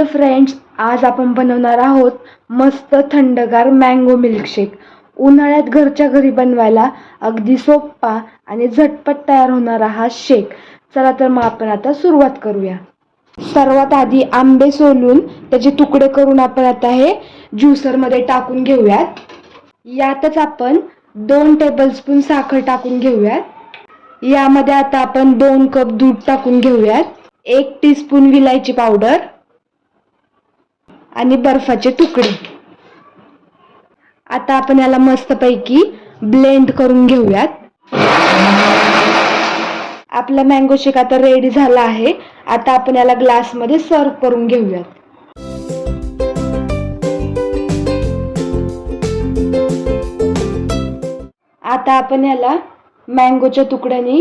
Hello friends आज आपण बनवणार आहोत मस्त थंडगार मँगो मिल्कशेक उन्हाळ्यात घरच्या घरी बनवायला अगदी सोपा आणि झटपट तयार होणारा हा शेक चला तर मग आपण आता सुरुवात करूया. सर्वात आधी आंबे सोलून त्याचे तुकडे करून आपण आता हे ज्युसरमध्ये टाकून घेऊयात. यातच आपण दोन टेबलस्पून साखर टाकून घेऊयात. यामध्ये आता आपण दोन कप दूध टाकून घेऊयात. एक टीस्पून विलायची पावडर आणि बर्फाचे तुकडे. आता आपण याला मस्तपैकी ब्लेंड करून घेऊयात. आपला मँगो शेक आता रेडी झाला आहे. आता आपण याला ग्लासमध्ये सर्व करून घेऊयात. आता आपण याला मँगोच्या तुकड्यांनी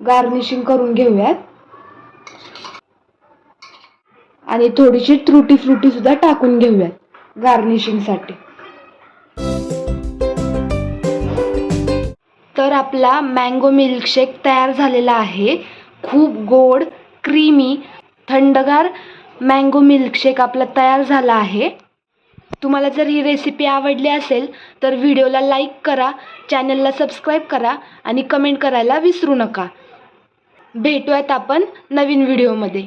गार्निशिंग करून घेऊयात. आणि थोडीशी त्रुटी फ्रुटी सुद्धा टाकून घेऊयात गार्निशिंगसाठी तर आपला मँगो मिल्कशेक तयार झालेला आहे. खूप गोड क्रीमी थंडगार मँगो मिल्कशेक आपला तयार झाला आहे. तुम्हाला जर ही रेसिपी आवडली असेल तर व्हिडिओला लाईक करा चॅनलला सबस्क्राईब करा आणि कमेंट करायला विसरू नका. भेटूयात आपण नवीन व्हिडिओमध्ये